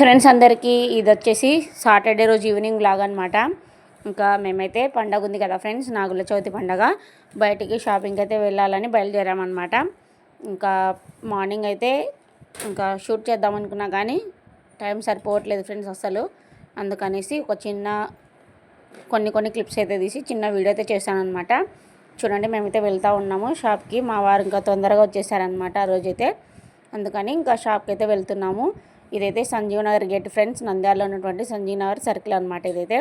Friends అందరికీ ఇది వచ్చేసి సాటర్డే రోజు ఈవినింగ్ లాగా అనమాట ఇంకా మేమైతే పండగ ఉంది కదా ఫ్రెండ్స్ నాగుల చవితి పండగ. బయటికి షాపింగ్కి అయితే వెళ్ళాలని బయలుదేరామన్నమాట ఇంకా మార్నింగ్ అయితే ఇంకా షూట్ చేద్దాం అనుకున్నా కానీ టైం సరిపోవట్లేదు ఫ్రెండ్స్ అసలు అందుకనేసి ఒక చిన్న కొన్ని కొన్ని క్లిప్స్ అయితే తీసి చిన్న వీడియో అయితే చేశానమాట చూడండి మేమైతే వెళ్తూ ఉన్నాము షాప్కి మా వారు ఇంకా తొందరగా వచ్చేసారనమాట ఆ రోజైతే. అందుకని ఇంకా షాప్కి అయితే వెళ్తున్నాము. ఇదైతే సంజీవ్ నగర్ గేట్ ఫ్రెండ్స్ నంద్యాలలో ఉన్నటువంటి సంజీవ్ నగర్ సర్కిల్ అనమాట ఇదైతే.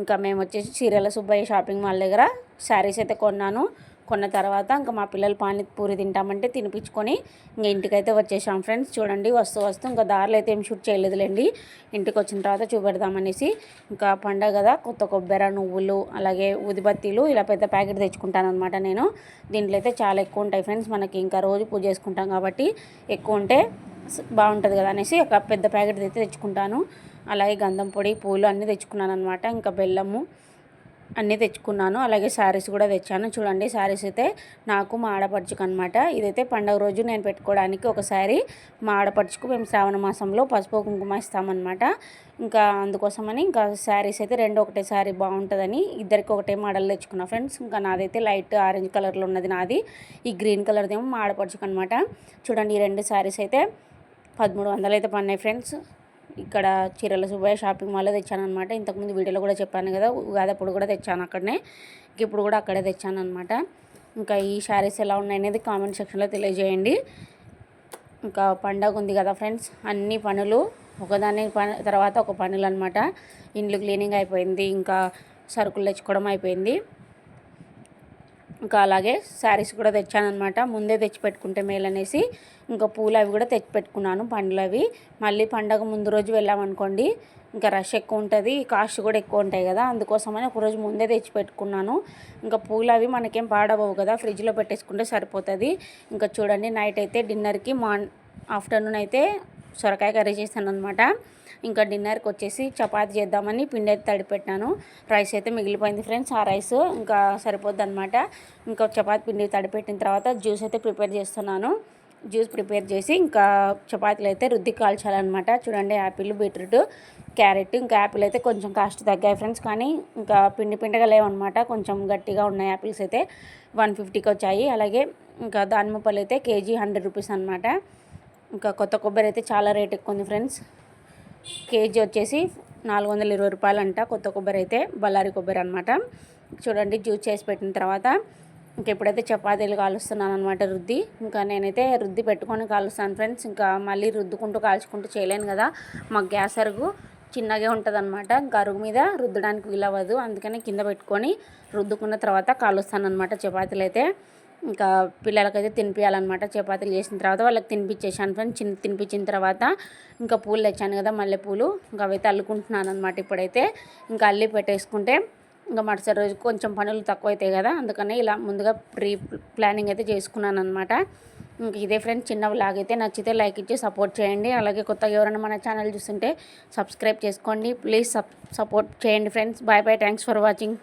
ఇంకా మేము వచ్చేసి చీరల సుబ్బయ్య షాపింగ్ మాల్ దగ్గర శారీస్ అయితే కొన్నాను. కొన్న తర్వాత ఇంకా మా పిల్లలు పానీపూరి తింటామంటే తినిపించుకొని ఇంకా ఇంటికైతే వచ్చేసాం ఫ్రెండ్స్. చూడండి వస్తూ వస్తూ ఇంకా దారిలో అయితే ఏం షూట్ చేయలేదులేండి. ఇంటికి వచ్చిన తర్వాత చూపెడదామనేసి ఇంకా పండగ కదా కొత్త కొబ్బరి నువ్వులు అలాగే ఉదిబత్తీలు ఇలా పెద్ద ప్యాకెట్ తెచ్చుకుంటాను అనమాట నేను. దీంట్లో అయితే చాలా ఎక్కువ ఉంటాయి ఫ్రెండ్స్. మనకి ఇంకా రోజు పూజ చేసుకుంటాం కాబట్టి ఎక్కువ ఉంటే బాగుంటుంది కదా అనేసి ఒక పెద్ద ప్యాకెట్ అయితే తెచ్చుకుంటాను. అలాగే గంధం పొడి పూలు అన్నీ తెచ్చుకున్నాను అనమాట ఇంకా బెల్లము అన్నీ తెచ్చుకున్నాను. అలాగే శారీస్ కూడా తెచ్చాను. చూడండి శారీస్ అయితే నాకు మా ఆడపడుచుకు అనమాట ఇదైతే పండగ రోజు నేను పెట్టుకోవడానికి ఒక శారీ మా ఆడపడుచుకు మేము శ్రావణ మాసంలో పసుపు కుంకుమ ఇస్తామన్నమాట. ఇంకా అందుకోసమని ఇంకా శారీస్ అయితే రెండు ఒకటే శారీ బాగుంటుందని ఇద్దరికి ఒకటే మోడల్ తెచ్చుకున్నా ఫ్రెండ్స్. ఇంకా నాదైతే లైట్ ఆరెంజ్ కలర్లో ఉన్నది నాది. ఈ గ్రీన్ కలర్దేమో మా ఆడపడుచుకు అనమాట చూడండి ఈ రెండు శారీస్ అయితే పదమూడు వందలు అయితే పన్నాయి ఫ్రెండ్స్. ఇక్కడ చీరల సుబ్బయ్య షాపింగ్ మాల్లో తెచ్చాను అనమాట ఇంతకుముందు వీడియోలో కూడా చెప్పాను కదా ఉగాది అప్పుడు కూడా తెచ్చాను అక్కడనే. ఇప్పుడు కూడా అక్కడే తెచ్చాను అనమాట ఇంకా ఈ శారీస్ ఎలా ఉన్నాయి అనేది కామెంట్ సెక్షన్లో తెలియజేయండి. ఇంకా పండగ ఉంది కదా ఫ్రెండ్స్ అన్ని పనులు ఒకదాని తర్వాత ఒక పనులు అనమాట ఇండ్లు క్లీనింగ్ అయిపోయింది ఇంకా సరుకులు తెచ్చుకోవడం అయిపోయింది. ఇంకా అలాగే శారీస్ కూడా తెచ్చానమాట ముందే తెచ్చిపెట్టుకుంటే మేలనేసి ఇంకా పూలు అవి కూడా తెచ్చి పెట్టుకున్నాను పండ్లు అవి. మళ్ళీ పండగ ముందు రోజు వెళ్ళామనుకోండి ఇంకా రష్ ఎక్కువ ఉంటుంది కాస్ట్ కూడా ఎక్కువ ఉంటాయి కదా అందుకోసమని ఒకరోజు ముందే తెచ్చి పెట్టుకున్నాను ఇంకా పూలు అవి మనకేం పాడవవు కదా ఫ్రిడ్జ్లో పెట్టేసుకుంటే సరిపోతుంది. ఇంకా చూడండి నైట్ అయితే డిన్నర్కి మార్న్ ఆఫ్టర్నూన్ అయితే సొరకాయ కర్రీ చేశాను అనమాట ఇంకా డిన్నర్కి వచ్చేసి చపాతి చేద్దామని పిండి అయితే తడిపెట్టాను. రైస్ అయితే మిగిలిపోయింది ఫ్రెండ్స్. ఆ రైస్ ఇంకా సరిపోద్ది అనమాట ఇంకా చపాతి పిండి తడిపెట్టిన తర్వాత జ్యూస్ అయితే ప్రిపేర్ చేస్తున్నాను. జ్యూస్ ప్రిపేర్ చేసి ఇంకా చపాతీలు అయితే రుద్ది కాల్చాలన్నమాట. చూడండి యాపిల్ బీట్రూట్ క్యారెట్ ఇంకా యాపిల్ అయితే కొంచెం కాస్ట్ తగ్గాయి ఫ్రెండ్స్. కానీ ఇంకా పిండి పిండగా లేవన్నమాట. కొంచెం గట్టిగా ఉన్నాయి యాపిల్స్ అయితే వన్ ఫిఫ్టీకి వచ్చాయి. అలాగే ఇంకా దానిమ్మ పళ్ళు అయితే కేజీ హండ్రెడ్ రూపీస్ అనమాట ఇంకా కొత్త కొబ్బరి అయితే చాలా రేట్ ఎక్కువ ఉంది ఫ్రెండ్స్. కేజీ వచ్చేసి నాలుగు వందల ఇరవై రూపాయలు అంట కొత్త కొబ్బరి అయితే బళ్ళారి కొబ్బరి అనమాట చూడండి జ్యూస్ చేసి పెట్టిన తర్వాత ఇంక ఎప్పుడైతే చపాతీలు కాలుస్తున్నాను అనమాట రుద్ది. ఇంకా నేనైతే రుద్ది పెట్టుకొని కాలుస్తాను ఫ్రెండ్స్. ఇంకా మళ్ళీ రుద్దుకుంటూ కాల్చుకుంటూ చేయలేను కదా మాకు గ్యాస్ అరుగు చిన్నగా ఉంటుంది అనమాట గరుగు మీద రుద్దడానికి వీలవ్వదు అందుకని కింద పెట్టుకొని రుద్దుకున్న తర్వాత కాలుస్తాను అనమాట చపాతీలు అయితే. ఇంకా పిల్లలకైతే తినిపించాలన్నమాట చపాతీలు చేసిన తర్వాత వాళ్ళకి తినిపించేసాను ఫ్రెండ్స్. చిన్న తినిపించిన తర్వాత ఇంకా పూలు తెచ్చాను కదా మల్లెపూలు. ఇంకా అవైతే అల్లుకుంటున్నాను అనమాట ఇప్పుడైతే. ఇంకా అల్లి పెట్టేసుకుంటే ఇంకా మరుసటి రోజు కొంచెం పనులు తక్కువ అవుతాయి కదా. అందుకనే ఇలా ముందుగా ప్రీ ప్లానింగ్ అయితే చేసుకున్నాను అనమాట ఇంక ఇదే ఫ్రెండ్స్ చిన్న వ్లాగ్ అయితే నచ్చితే లైక్ ఇచ్చి సపోర్ట్ చేయండి. అలాగే కొత్తగా ఎవరైనా మన ఛానల్ చూస్తుంటే సబ్స్క్రైబ్ చేసుకోండి. ప్లీజ్ సపోర్ట్ చేయండి friends. Bye bye. Thanks for watching.